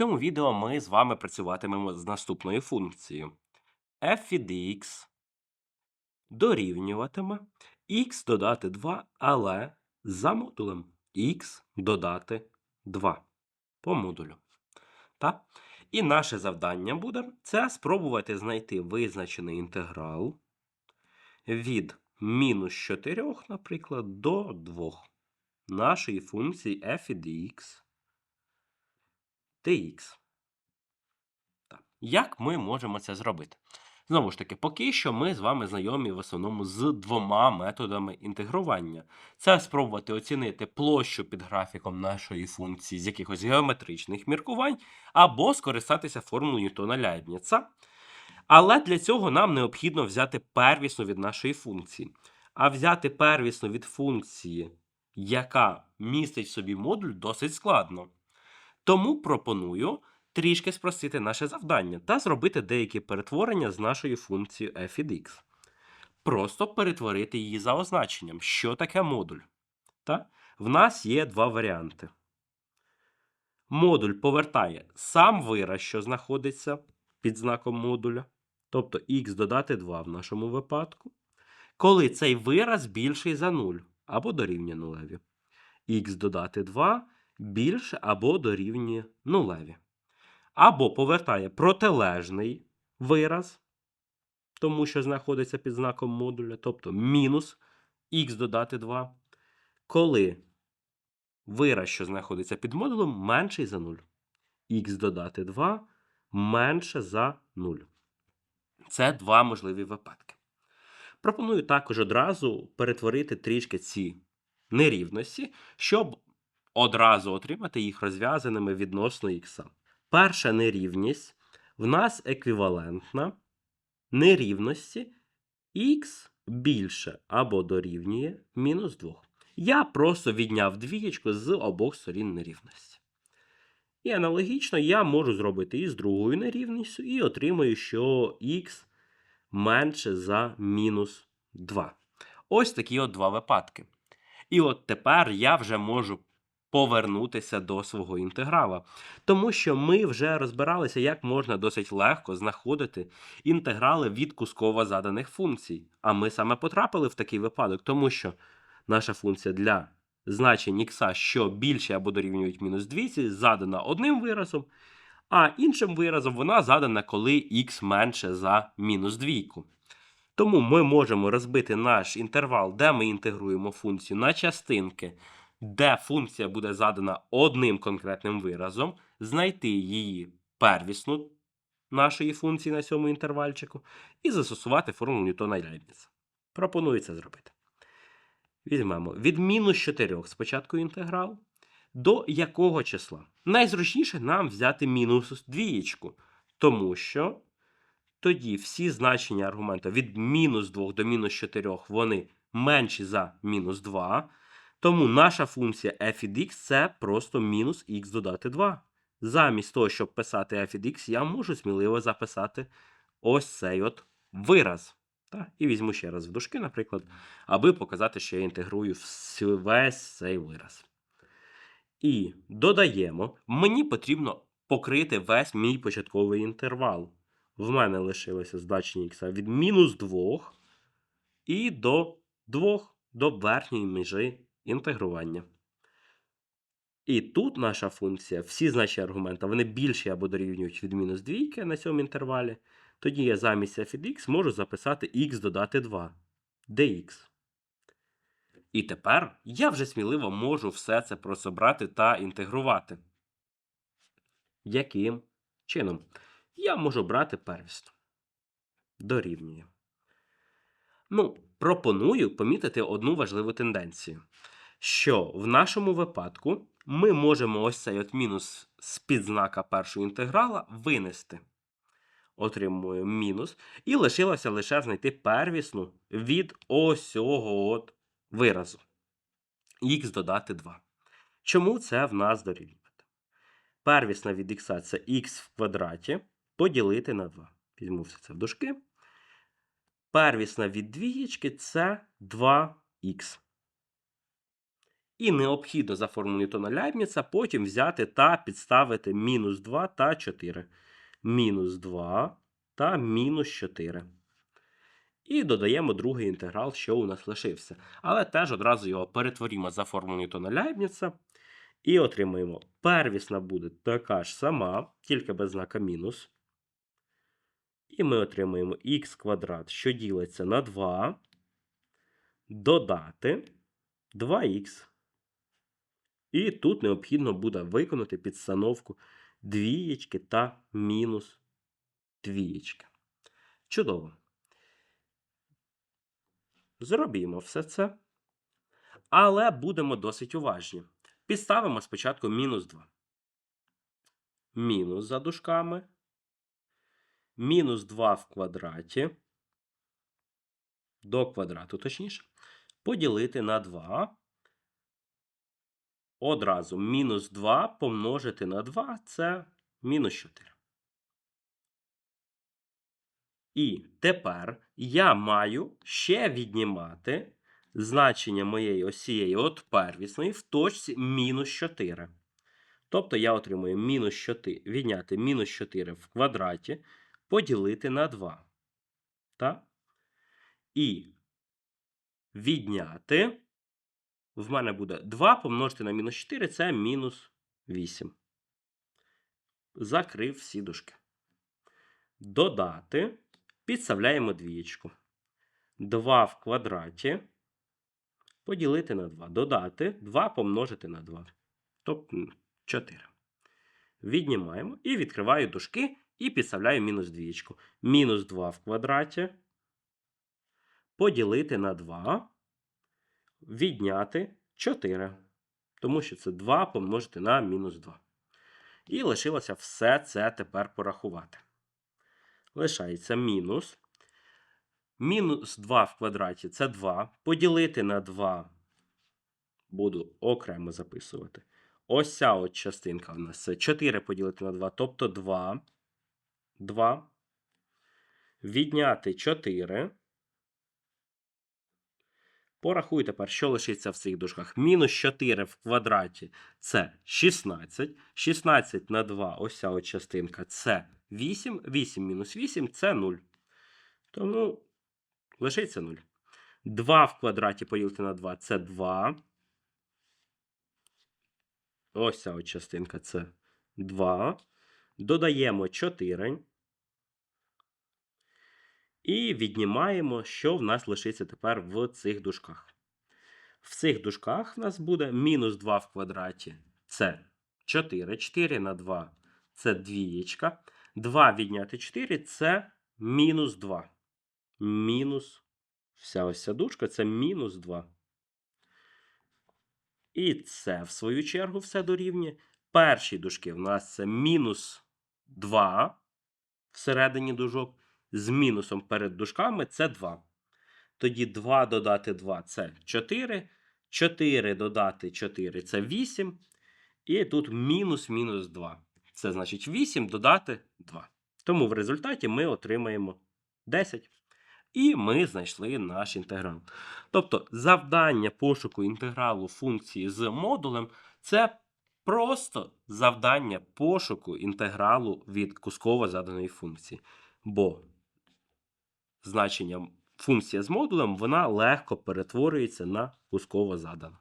цьому відео ми з вами працюватимемо з наступною функцією. f від x дорівнюватиме x додати 2, але за модулем x додати 2 по модулю. Так? І наше завдання буде це спробувати знайти визначений інтеграл від мінус 4, наприклад, до 2 нашої функції f від x dx. Так. Як ми можемо це зробити? Знову ж таки, поки що ми з вами знайомі в основному з двома методами інтегрування. Це спробувати оцінити площу під графіком нашої функції з якихось геометричних міркувань, або скористатися формулою Ньютона Ляйбніца. Але для цього нам необхідно взяти первісну від нашої функції. А взяти первісну від функції, яка містить в собі модуль, досить складно. Тому пропоную трішки спростити наше завдання та зробити деякі перетворення з нашою функцією f x. Просто перетворити її за означенням, що таке модуль. Та? В нас є два варіанти. Модуль повертає сам вираз, що знаходиться під знаком модуля, тобто x додати 2 в нашому випадку, коли цей вираз більший за 0 або дорівнює нулеві. x додати 2 більше або дорівнює нулеві. Або повертає протилежний вираз, тому що знаходиться під знаком модуля, тобто мінус х додати 2, коли вираз, що знаходиться під модулем, менший за 0. х додати 2 менше за 0. Це два можливі випадки. Пропоную також одразу перетворити трішки ці нерівності, щоб одразу отримати їх розв'язаними відносно х. Перша нерівність в нас еквівалентна нерівності х більше або дорівнює мінус 2. Я просто відняв двієчку з обох сторін нерівності. І аналогічно я можу зробити і з другою нерівністю, і отримую, що х менше за мінус 2. Ось такі от два випадки. І от тепер я вже можу повернутися до свого інтеграла. Тому що ми вже розбиралися, як можна досить легко знаходити інтеграли від кусково заданих функцій. А ми саме потрапили в такий випадок, тому що наша функція для значень х, що більше або дорівнюють мінус 200, задана одним виразом, а іншим виразом вона задана, коли х менше за мінус 2. Тому ми можемо розбити наш інтервал, де ми інтегруємо функцію на частинки, де функція буде задана одним конкретним виразом, знайти її первісну нашої функції на цьому інтервальчику і застосувати формулу Ньютона Лейбніца. Пропоную це зробити. Візьмемо від мінус 4 спочатку інтеграл. До якого числа? Найзручніше нам взяти мінус двієчку, тому що тоді всі значення аргумента від мінус 2 до мінус 4 вони менші за мінус 2. Тому наша функція f від x це просто мінус х додати 2. Замість того, щоб писати f від x, я можу сміливо записати ось цей от вираз. Так? І візьму ще раз в дужки, наприклад, аби показати, що я інтегрую весь цей вираз. І додаємо, мені потрібно покрити весь мій початковий інтервал. В мене лишилося значення х від мінус 2 і до 2 до верхньої межі інтегрування. І тут наша функція, всі значення аргумента, вони більші або дорівнюють від мінус 2 на цьому інтервалі. Тоді я замість f від x можу записати x додати 2 dx. І тепер я вже сміливо можу все це прособрати та інтегрувати. Яким чином? Я можу брати первісно. Дорівнює. Ну, пропоную помітити одну важливу тенденцію. Що в нашому випадку ми можемо ось цей от мінус з підзнака першого інтеграла винести. Отримуємо мінус. І лишилося лише знайти первісну від ось цього от виразу. Х додати 2. Чому це в нас дорівнює? Первісна від х це х в квадраті поділити на 2. Візьму все це в дужки. Первісна від двієчки це 2х. І необхідно за формулою Ньютона Ляйбніца потім взяти та підставити мінус 2 та 4. Мінус 2 та мінус 4. І додаємо другий інтеграл, що у нас лишився. Але теж одразу його перетворимо за формулою Ньютона Ляйбніца. І отримаємо. Первісна буде така ж сама, тільки без знака мінус. І ми отримаємо х квадрат, що ділиться на 2, додати 2х. І тут необхідно буде виконати підстановку двієчки та мінус двієчки. Чудово. Зробімо все це. Але будемо досить уважні. Підставимо спочатку мінус 2. Мінус за дужками. Мінус 2 в квадраті. До квадрату, точніше. Поділити на 2. Одразу мінус 2 помножити на 2 це мінус 4. І тепер я маю ще віднімати значення моєї осієї от первісної в точці мінус 4. Тобто я отримую мінус 4, відняти мінус 4 в квадраті, поділити на 2. Так? І відняти. В мене буде 2 помножити на мінус 4 це мінус 8. Закрив всі дужки. Додати. Підставляємо двієчку. 2 в квадраті. Поділити на 2. Додати 2 помножити на 2. Тобто 4. Віднімаємо і відкриваю дужки і підставляю мінус двієчку. Мінус 2 в квадраті. Поділити на 2. Відняти 4. Тому що це 2 помножити на мінус 2. І лишилося все це тепер порахувати. Лишається мінус. Мінус 2 в квадраті це 2. Поділити на 2 буду окремо записувати. Ось ця от частинка у нас це 4 поділити на 2, тобто 2. 2. Відняти 4. Порахуй тепер, що лишиться в цих дужках. Мінус 4 в квадраті це 16. 16 на 2, ось ця от частинка це 8. 8 мінус 8 це 0. Тому лишиться 0. 2 в квадраті поділити на 2 це 2. Ось ця от частинка це 2. Додаємо 4. І віднімаємо, що в нас лишиться тепер в цих дужках. В цих дужках в нас буде мінус 2 в квадраті. Це 4. 4 на 2 це двієчка. 2 відняти 4 це мінус 2. Мінус. Вся ось ця дужка це мінус 2. І це, в свою чергу, все дорівнює. Перші дужки в нас це мінус 2 всередині дужок. З мінусом перед дужками це 2. Тоді 2 додати 2 це 4. 4 додати 4 це 8. І тут мінус мінус 2. Це значить 8 додати 2. Тому в результаті ми отримаємо 10. І ми знайшли наш інтеграл. Тобто завдання пошуку інтегралу функції з модулем це просто завдання пошуку інтегралу від кусково заданої функції. Бо значення функція з модулем вона легко перетворюється на кусково задану.